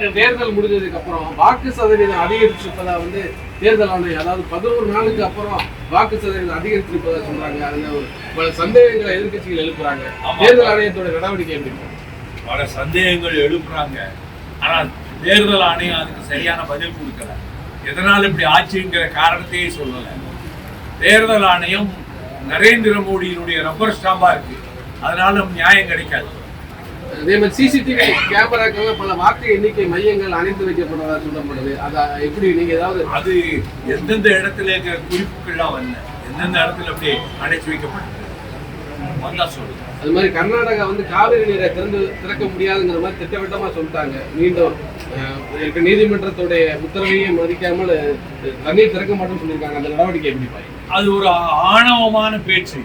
தேர்தல் முடிஞ்சதுக்கு அப்புறம் வாக்கு சதவீதம் அதிகரிச்சிருப்பதா வந்து தேர்தல் ஆணையம் அதாவது பதினோரு நாளுக்கு அப்புறம் வாக்கு சதவீதம் அதிகரிச்சிருப்பதா சொல்றாங்க. அதுல பல சந்தேகங்களை எதிர்க்கட்சிகள் எழுப்புறாங்க. தேர்தல் ஆணையத்தோட நடவடிக்கை எப்படி? பல சந்தேகங்கள் எழுப்புறாங்க. ஆனால் தேர்தல் ஆணையம் அதுக்கு சரியான பதில் கொடுக்கல. எதனால் இப்படி ஆச்சுங்கிற காரணத்தையே சொல்லல. தேர்தல் ஆணையம் நரேந்திர மோடியினுடைய ரப்பர் ஸ்டாம்பா இருக்கு. அதனால நியாயம் கிடைக்காது. அதே மாதிரி சிசிடிவி கேமராக்கள் பல வாக்கு எண்ணிக்கை மையங்கள் அணைத்து வைக்கப்பட்டதா சொல்லப்படுது. அத எப்படி நீங்க ஏதாவது அது எந்தெந்த இடத்துல இருக்கிற குறிப்புகள்லாம் வரல. எந்தெந்த இடத்துல அப்படியே அடைச்சு வைக்கப்பட்டது? வந்தா சொல்லுங்க அது மாதிரி கர்நாடகா வந்து காவிரி நீரை திறந்து திறக்க முடியாதுங்கிற மாதிரி திட்டவட்டமா சொல்லிட்டாங்க. மீண்டும் நீதிமன்றத்துடைய உத்தரவையும் மதிக்காமல் தண்ணீர் திறக்க மாட்டோம்னு சொல்லியிருக்காங்க. அந்த நடவடிக்கை எப்படி அது ஒரு ஆணவமான பேச்சு.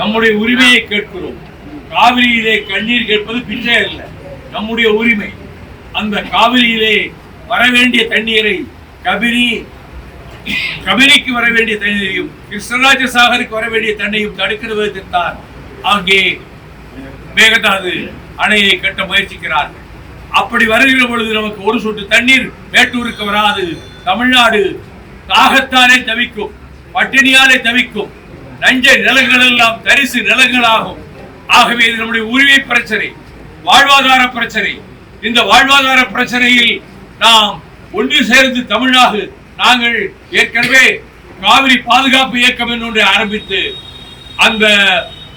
நம்முடைய உரிமையை கேட்கிறோம். காவிரியிலே கண்ணீர் கேட்பது பிச்சை அல்ல நம்முடைய உரிமை. அந்த காவிரியிலே வர வேண்டிய தண்ணீரை கபிரி கபிரிக்கு வர வேண்டிய தண்ணீரையும் கிருஷ்ணராஜ சாகருக்கு வர வேண்டிய தண்ணையும் தடுக்கிற விதத்தில்தான் அங்கே மேகதாது அணையை கட்ட முயற்சிக்கிறார்கள். அப்படி வருகிற பொழுது நமக்கு ஒரு சொட்டு தண்ணீர் மேட்டூருக்கு வராது. தமிழ்நாடு தாகத்தாலே தவிக்கும் பட்டினியாலே தவிக்கும். நஞ்சை நிலங்கள் எல்லாம் தரிசு நிலங்களாகும். ஆகவே இது நம்முடைய உரிமை பிரச்சனை வாழ்வாதார பிரச்சனை. இந்த வாழ்வாதார பிரச்சனையில் நாம் ஒன்று சேர்ந்து தமிழ்நாடு நாங்கள் ஏற்கனவே காவிரி பாதுகாப்பு இயக்கம் என்று ஆரம்பித்து அந்த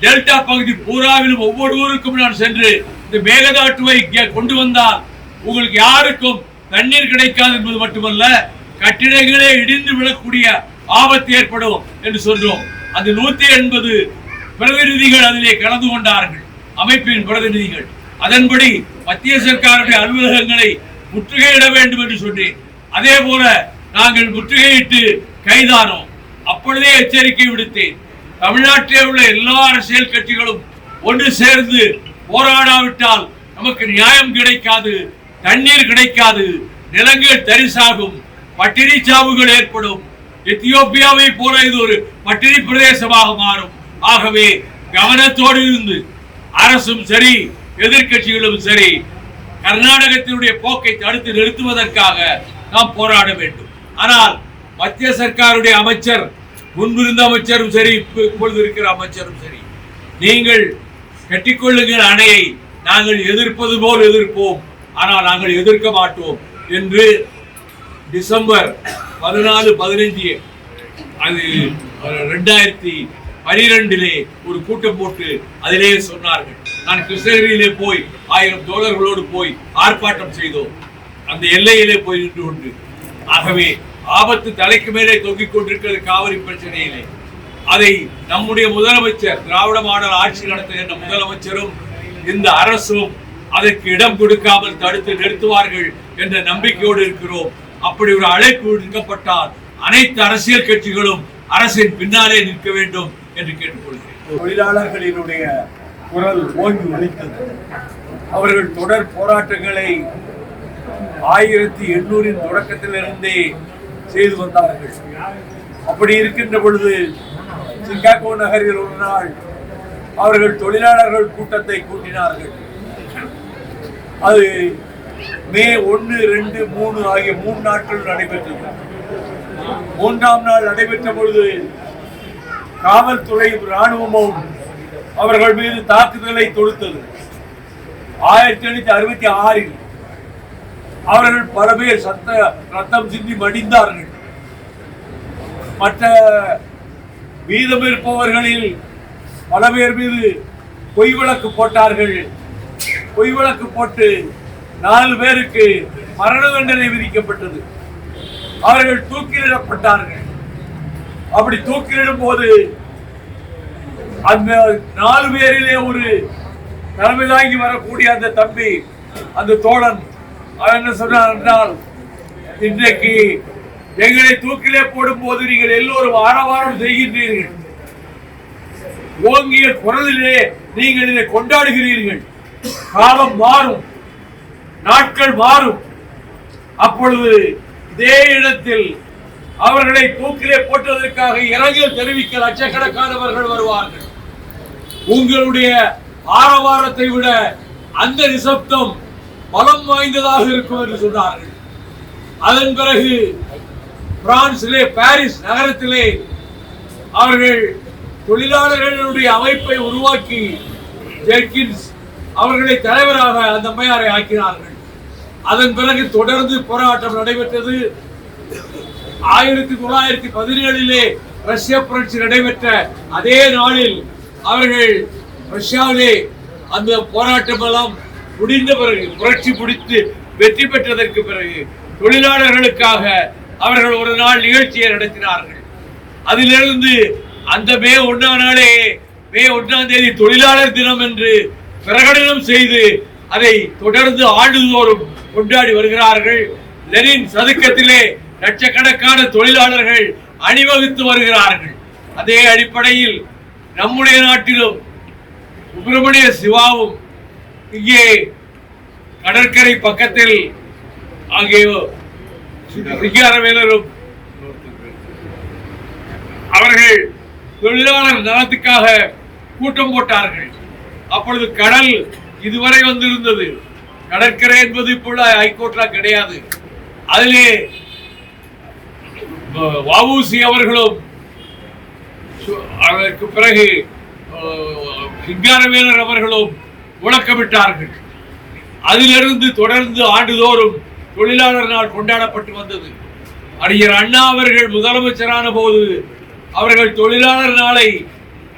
டெல்டா பகுதி பூராவிலும் ஒவ்வொரு ஊருக்கும் நான் சென்று இந்த மேகதாட்டுவை கொண்டு வந்தால் உங்களுக்கு யாருக்கும் தண்ணீர் கிடைக்காது என்பது மட்டுமல்ல கட்டிடங்களே இடிந்து விழக்கூடிய ஆபத்து ஏற்படும் என்று சொல்றோம். அந்த நூத்தி எண்பது பிரதிநிதிகள் அதிலே கலந்து கொண்டார்கள். அமைப்பின் பிரதிநிதிகள். அதன்படி மத்திய சர்க்காருடைய அலுவலகங்களை முற்றுகையிட வேண்டும் என்று சொன்னேன். அதே போல நாங்கள் முற்றுகையிட்டு கைதானோம். அப்பொழுதே எச்சரிக்கை விடுத்தேன். தமிழ்நாட்டிலே உள்ள எல்லா அரசியல் கட்சிகளும் ஒன்று சேர்ந்து போராடாவிட்டால் நமக்கு நியாயம் கிடைக்காது தண்ணீர் கிடைக்காது நிலங்கள் தரிசாகும் பட்டினி சாவுகள் ஏற்படும். எத்தியோப்பியாவை போல இது ஒரு பட்டினி பிரதேசமாக மாறும். ஆகவே கவனத்தோடு இருந்து அரசும் சரி எதிர்க்கட்சிகளும் சரி கர்நாடகத்தினுடைய போக்கை தடுத்து நிறுத்துவதற்காக நாம் போராட வேண்டும். ஆனால் மத்திய சர்க்காருடைய அமைச்சர் முன்பிருந்த அமைச்சரும் சரி இப்பொழுது இருக்கிற அமைச்சரும் சரி நீங்கள் கட்டிக்கொள்ளுங்கள் அணையை நாங்கள் எதிர்ப்பது போல் எதிர்ப்போம் ஆனால் நாங்கள் எதிர்க்க மாட்டோம் என்று டிசம்பர் பதினாலு பதினைஞ்சு அது ரெண்டாயிரத்தி பனிரெண்டிலே ஒரு கூட்டம் போட்டு அதிலே சொன்னார்கள். நான் கிருஷ்ணகிரியிலே போய் ஆயிரம் தோழர்களோடு போய் ஆர்ப்பாட்டம் செய்தோம். அந்த எல்லையிலே போய் நின்று கொண்டு. ஆகவே ஆபத்து தலைக்கு மேலே தொங்கிக் கொண்டிருக்கிறது காவிரி பிரச்சனையிலே. அதை நம்முடைய முதலமைச்சர் திராவிட மாடல் ஆட்சி நடத்துகின்ற முதலமைச்சரும் இந்த அரசும் அதற்கு இடம் கொடுக்காமல் தடுத்து நிறுத்துவார்கள் என்ற நம்பிக்கையோடு இருக்கிறோம். அப்படி ஒரு அழைப்பு விடுக்கப்பட்டால் அனைத்து அரசியல் கட்சிகளும் அரசின் பின்னாலே நிற்க வேண்டும். என்று கேட்டுக்கொள்கிறேன். தொழிலாளர்களினுடைய குரல் ஓங்கி அளித்தது. அவர்கள் தொடர் போராட்டங்களை ஆயிரத்தி எண்ணூறின் தொடக்கத்திலிருந்தே செய்து வந்தார்கள். அப்படி இருக்கின்ற பொழுது சிக்காகோ நகரில் ஒரு நாள் அவர்கள் தொழிலாளர்கள் கூட்டத்தை கூட்டினார்கள். அது மே ஒன்று ரெண்டு மூணு ஆகிய மூணு நாட்கள் நடைபெற்றது. மூன்றாம் நாள் நடைபெற்ற பொழுது காவல்துறையும் ராணுவமும் அவர்கள் மீது தாக்குதலை தொடுத்தது. ஆயிரத்தி எண்ணூத்தி அறுபத்தி ஆறில் அவர்கள் பல பேர் சத்த ரத்தம் சிந்தி மடிந்தார்கள். மற்ற மீதம் இருப்பவர்களில் பல பேர் மீது பொய் விளக்கு போட்டார்கள். பொய் விளக்கு போட்டு நாலு பேருக்கு மரண தண்டனை விதிக்கப்பட்டது. அவர்கள் தூக்கிலிடப்பட்டார்கள். அப்படி தூக்கிலிடும் போது அந்த நாலு பேரிலே ஒரு தலைமை தாங்கி வரக்கூடிய அந்த தம்பி அந்த தோழன் அவன் என்ன சொன்னார் என்றால் இன்றைக்கு எங்களை தூக்கிலே போடும் போது நீங்கள் எல்லோரும் ஆரவாரம் செய்கின்றீர்கள். ஓங்கிய குரலிலே நீங்கள் இதை கொண்டாடுகிறீர்கள். காலம் மாறும் நாட்கள் மாறும். அப்பொழுது இதே இடத்தில் அவர்களை தூக்கிலே போட்டதற்காக இரங்கல் தெரிவிக்க லட்சக்கணக்கானவர்கள் வருவார்கள். உங்களுடைய ஆரவாரத்தை விட அந்த நிசப்தம் பலம் வாய்ந்ததாக இருக்கும் என்று சொன்னார்கள். அதன் பிறகு பிரான்சிலே பாரிஸ் நகரத்திலே அவர்கள் தொழிலாளர்களுடைய அமைப்பை உருவாக்கி ஜெர்கின்ஸ் அவர்களை தலைவராக அந்த அம்மையாரை ஆக்கினார்கள். அதன் பிறகு தொடர்ந்து போராட்டம் நடைபெற்றது. ஆயிரத்தி தொள்ளாயிரத்தி பதினேழிலே ரஷ்ய புரட்சி நடைபெற்ற அதே நாளில் அவர்கள் ரஷ்யாவிலே அந்த போராட்டம் எல்லாம் முடிந்த பிறகு புரட்சி முடித்து வெற்றி பெற்றதற்கு பிறகு தொழிலாளர்களுக்காக அவர்கள் ஒரு நாள் நிகழ்ச்சியை நடத்தினார்கள். அதிலிருந்து அந்த மே ஒன்றாம் நாளே மே ஒன்றாம் தேதி தொழிலாளர் தினம் என்று பிரகடனம் செய்து அதை தொடர்ந்து ஆண்டுதோறும் கொண்டாடி வருகிறார்கள். லெனின் சதுக்கத்திலே லட்சக்கணக்கான தொழிலாளர்கள் அணிவகுத்து வருகிறார்கள். அதே அடிப்படையில் நம்முடைய நாட்டிலும் சுப்பிரமணிய சிவாவும் இங்கே கடற்கரை பக்கத்தில் அங்கே சிங்காரவேலரும் அவர்கள் தொழிலாளர் நலத்துக்காக கூட்டம் போட்டார்கள். அப்பொழுது கடல் இதுவரை வந்திருந்தது. கடற்கரை என்பது இப்போ ஹைகோர்ட்ல கிடையாது. அதிலே வவுசி அவர்களும் சு- அதற்கு பிறகு அஹ், சிங்காரவேலர் அவர்களும் முழக்கமிட்டார்கள். அதிலிருந்து தொடர்ந்து ஆண்டுதோறும் தொழிலாளர் நாள் கொண்டாடப்பட்டு வந்தது. அறிஞர் அண்ணா அவர்கள் முதலமைச்சரான போது அவர்கள் தொழிலாளர் நாளை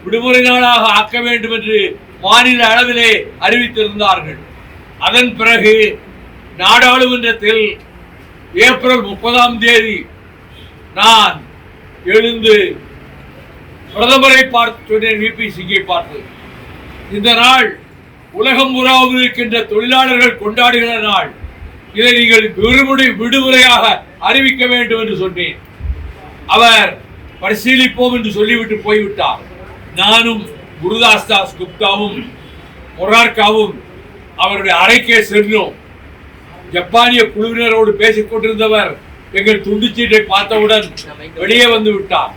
விடுமுறை நாளாக ஆக்க வேண்டும் என்று மாநில அளவிலே அறிவித்திருந்தார்கள். அதன் பிறகு நாடாளுமன்றத்தில் ஏப்ரல் முப்பதாம் தேதி நான் எழுந்து பிரதமரை பார்த்து சொன்னேன் விபி சிங்கை பார்த்து. இந்த நாள் உலகம் முறாவில் இருக்கின்ற தொழிலாளர்கள் கொண்டாடுகிற நாள். இதை நீங்கள் விடுமுறை விடுமுறையாக அறிவிக்க வேண்டும் என்று சொன்னேன். அவர் பரிசீலிப்போம் என்று சொல்லிவிட்டு போய்விட்டார். நானும் குருதாஸ் தாஸ் குப்தாவும் மொரார்காவும் அவருடைய அறைக்கே சென்றோம். ஜப்பானிய குழுவினரோடு பேசிக் கொண்டிருந்தவர் எங்கள் துண்டுச்சீட்டை பார்த்தவுடன் வெளியே வந்து விட்டார்.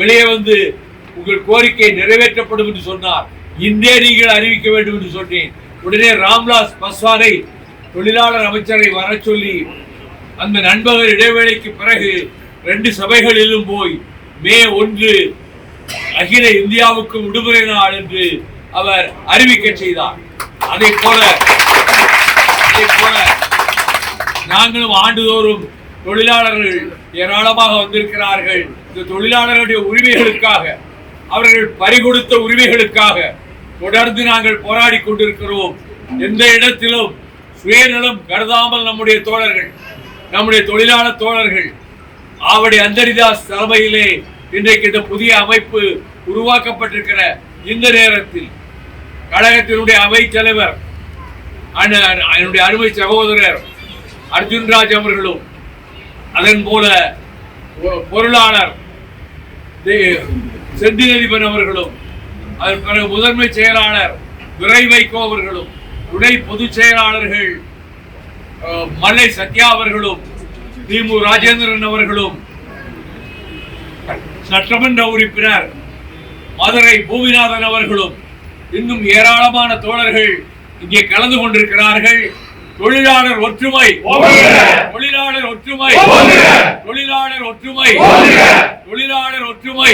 வெளியே வந்து உங்கள் கோரிக்கை நிறைவேற்றப்படும் என்று சொன்னார். இன்றே நீங்கள் அறிவிக்க வேண்டும் என்று சொன்னேன். உடனே ராம்லாஸ் பஸ்வானை தொழிலாளர் அமைச்சரை வர சொல்லி அந்த நண்பகல் இடைவேளைக்கு பிறகு ரெண்டு சபைகளிலும் போய் மே ஒன்று அகில இந்தியாவுக்கு விடுமுறை நாள் என்று அவர் அறிவிக்க செய்தார். அதை போல அதை போல நாங்களும் ஆண்டுதோறும் தொழிலாளர்கள் ஏராளமாக வந்திருக்கிறார்கள். இந்த தொழிலாளர்களுடைய உரிமைகளுக்காக அவர்கள் பறிகொடுத்த உரிமைகளுக்காக தொடர்ந்து நாங்கள் போராடி கொண்டிருக்கிறோம். எந்த இடத்திலும் சுயநலம் கருதாமல் நம்முடைய தோழர்கள் நம்முடைய தொழிலாளர் தோழர்கள் ஆவடி அந்தரிதாஸ் தலைமையிலே இன்றைக்கு இந்த புதிய அமைப்பு உருவாக்கப்பட்டிருக்கிற இந்த நேரத்தில் கழகத்தினுடைய அவை தலைவர் என்னுடைய அருமை சகோதரர் அர்ஜுன்ராஜ் அவர்களும் அதன் போல பொருளாளர் செந்திலதிபன் அவர்களும் அதன் பிறகு முதன்மை செயலாளர் துரை வைகோ அவர்களும் துணை பொதுச் செயலாளர்கள் மலை சத்யா அவர்களும் திமு ராஜேந்திரன் அவர்களும் சட்டமன்ற உறுப்பினர் மதுரை பூமிநாதன் அவர்களும் இன்னும் ஏராளமான தோழர்கள் இங்கே கலந்து கொண்டிருக்கிறார்கள். தொழிலாளர் ஒற்றுமை. தொழிலாளர் ஒற்றுமை. தொழிலாளர் ஒற்றுமை. தொழிலாளர் ஒற்றுமை.